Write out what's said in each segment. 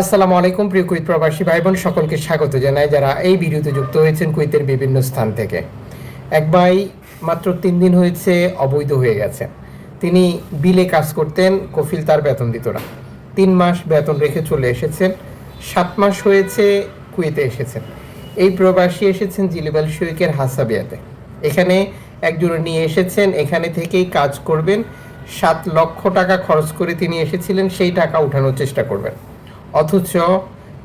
আসসালামু আলাইকুম, প্রিয় কুইত প্রবাসী ভাই বোন সকলকে স্বাগত জানাই যারা এই ভিডিওতে যুক্ত হয়েছেন কুইতের বিভিন্ন স্থান থেকে। এক ভাই মাত্র তিন দিন হয়েছে অবৈধ হয়ে গেছে তিনি বিলে কাজ করতেন, কফিল তার বেতন দিত না। তিন মাস বেতন রেখে চলে এসেছেন, সাত মাস হয়েছে কুয়েতে এসেছেন। এই প্রবাসী এসেছেন জিলিবাল শরিকের হাসাবিয়াতে। এখানে একজন নিয়ে এসেছেন, এখানে থেকেই কাজ করবেন, সাত লক্ষ টাকা খরচ করে তিনি এসেছিলেন, সেই টাকা উঠানোর চেষ্টা করবেন। অথচ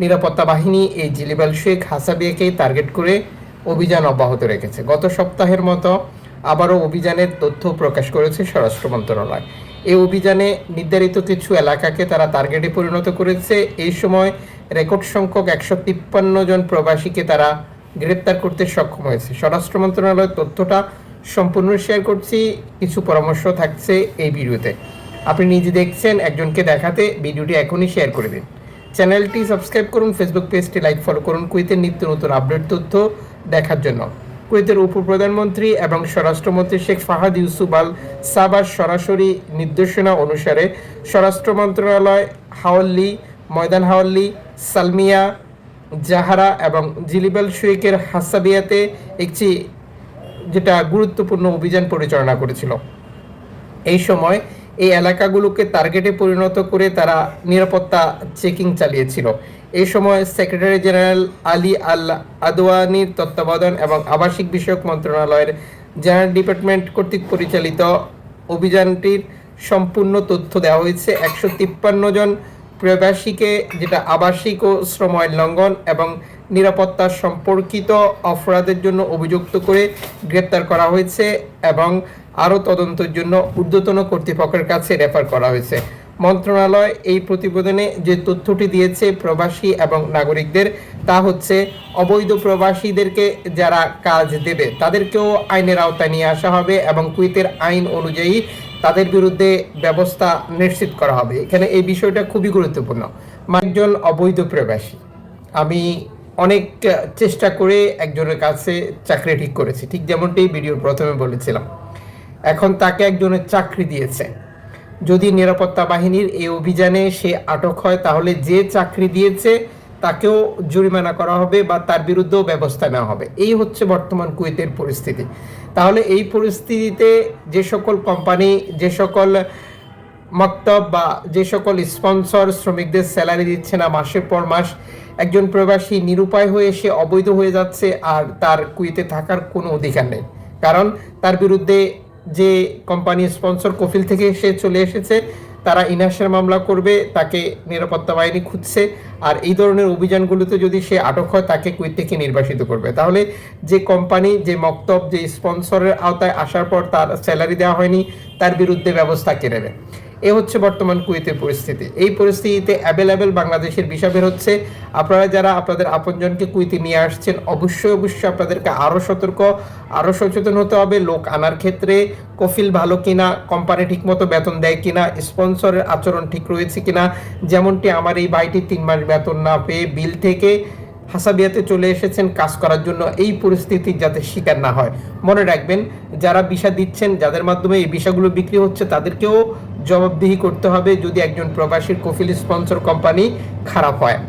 নিরাপত্তা বাহিনী এই জিলিবাল শেখ হাসাবিয়াকেই টার্গেট করে অভিযান অব্যাহত রেখেছে। গত সপ্তাহের মতো আবারও অভিযানের তথ্য প্রকাশ করেছে স্বরাষ্ট্র মন্ত্রণালয়। এই অভিযানে নির্ধারিত কিছু এলাকাকে তারা টার্গেটে পরিণত করেছে। এই সময় রেকর্ড সংখ্যক একশো তিপ্পান্ন জন প্রবাসীকে তারা গ্রেপ্তার করতে সক্ষম হয়েছে। স্বরাষ্ট্র মন্ত্রণালয়ের তথ্যটা সম্পূর্ণ শেয়ার করছি। কিছু পরামর্শ থাকছে এই ভিডিওতে। আপনি নিজে দেখছেন, একজনকে দেখাতে ভিডিওটি এখনই শেয়ার করে দিন। চ্যানেলটি সাবস্ক্রাইব করুন ফেসবুক পেজটি লাইক ফলো করুন, কুয়েতের নিত্য নতুন আপডেট তথ্য দেখার জন্য। কুয়েতের উপপ্রধানমন্ত্রী এবং স্বরাষ্ট্রমন্ত্রী শেখ ফাহাদ ইউসুফ আল সাবার সরাসরি নির্দেশনা অনুসারে স্বরাষ্ট্র মন্ত্রণালয় হাওয়াল্লি ময়দান হাওয়াল্লি সালমিয়া, জাহারা এবং জিলিবাল শেখের হাসাবিয়াতে একটি, যেটা গুরুত্বপূর্ণ অভিযান পরিচালনা করেছিল। এই সময় এই এলাকাগুলোকে টার্গেটে পরিণত করে তারা নিরাপত্তা চেকিং চালিয়েছিল। এই সময় সেক্রেটারি জেনারেল আলী আল আদওয়ানির তত্ত্বাবধান এবং আবাসিক বিষয়ক মন্ত্রণালয়ের জেনারেল ডিপার্টমেন্ট কর্তৃক পরিচালিত অভিযানটির সম্পূর্ণ তথ্য দেওয়া হয়েছে। একশো তিপ্পান্ন জন প্রবাসীকে, যেটা আবাসিক ও শ্রম লঙ্ঘন এবং নিরাপত্তা সম্পর্কিত অপরাধের জন্য অভিযুক্ত করে গ্রেপ্তার করা হয়েছে এবং আরও তদন্তের জন্য ঊর্ধ্বতন কর্তৃপক্ষের কাছে রেফার করা হয়েছে। মন্ত্রণালয় এই প্রতিবেদনে যে তথ্যটি দিয়েছে প্রবাসী এবং নাগরিকদের, তা হচ্ছে অবৈধ প্রবাসীদেরকে যারা কাজ দেবে, তাদেরকেও আইনের আওতায় নিয়ে আসা হবে এবং কুইতের আইন অনুযায়ী তাদের বিরুদ্ধে ব্যবস্থা নিশ্চিত করা হবে। এখানে এই বিষয়টা খুবই গুরুত্বপূর্ণ। একজন অবৈধ প্রবাসী। আমি অনেক চেষ্টা করে একজনের কাছে চাকরি ঠিক করেছি। ঠিক যেমনটি ভিডিওর প্রথমে বলেছিলাম। এখন তাকে একজনের চাকরি দিয়েছে। যদি নিরাপত্তা বাহিনীর এই অভিযানে সে আটক হয়, তাহলে যে চাকরি দিয়েছে, তাকেও জরিমানা করা হবে বা তার বিরুদ্ধেও ব্যবস্থা নেওয়া হবে। এই হচ্ছে বর্তমান কুয়েতের পরিস্থিতি। তাহলে এই পরিস্থিতিতে যে সকল কোম্পানি, যে সকল মক্তব বা যে সকল স্পন্সর শ্রমিকদের স্যালারি দিচ্ছে না মাসের পর মাস একজন প্রবাসী নিরুপায় হয়ে সে অবৈধ হয়ে যাচ্ছে আর তার কুয়েতে থাকার কোনো অধিকার নেই। কারণ তার বিরুদ্ধে যে কোম্পানি স্পন্সর কফিল থেকে সে চলে এসেছে, তারা ইনাসের মামলা করবে, তাকে নিরাপত্তা বাহিনী খুঁজছে আর এই ধরনের অভিযানগুলোতে যদি সে আটক হয়, তাকে কুইত থেকে নির্বাসিত করবে। তাহলে যে কোম্পানি, যে মক্তব, যে স্পন্সরের আওতায় আসার পর তার স্যালারি দেওয়া হয়নি তার বিরুদ্ধে ব্যবস্থা কে নেবে? এ হচ্ছে বর্তমান কুয়েতের পরিস্থিতি। এই পরিস্থিতিতে অ্যাভেলেবেল বাংলাদেশের বিষয় বের হচ্ছে। আপনারা যারা আপনাদের আপনজনকে কুইতে নিয়ে আসছেন, অবশ্যই অবশ্যই আপনাদেরকে আরও সতর্ক আরও সচেতন হতে হবে। লোক আনার ক্ষেত্রে কফিল ভালো কিনা কোম্পানি ঠিকমতো বেতন দেয় কিনা স্পন্সরের আচরণ ঠিক রয়েছে কিনা, যেমনটি আমার এই ভাইটি তিন মাস বেতন না পেয়ে বিল থেকে হাসাবিয়াতে চলে এসেছেন কাজ করার জন্য এই পরিস্থিতি যাতে শিকার না হয়। মনে রাখবেন, যারা বিষা দিচ্ছেন, যাদের মাধ্যমে এই বিষাগুলো বিক্রি হচ্ছে, তাদেরকেও জবাবদিহি করতে হবে যদি একজন প্রবাসীর কফিল স্পন্সর কোম্পানি খারাপ হয়।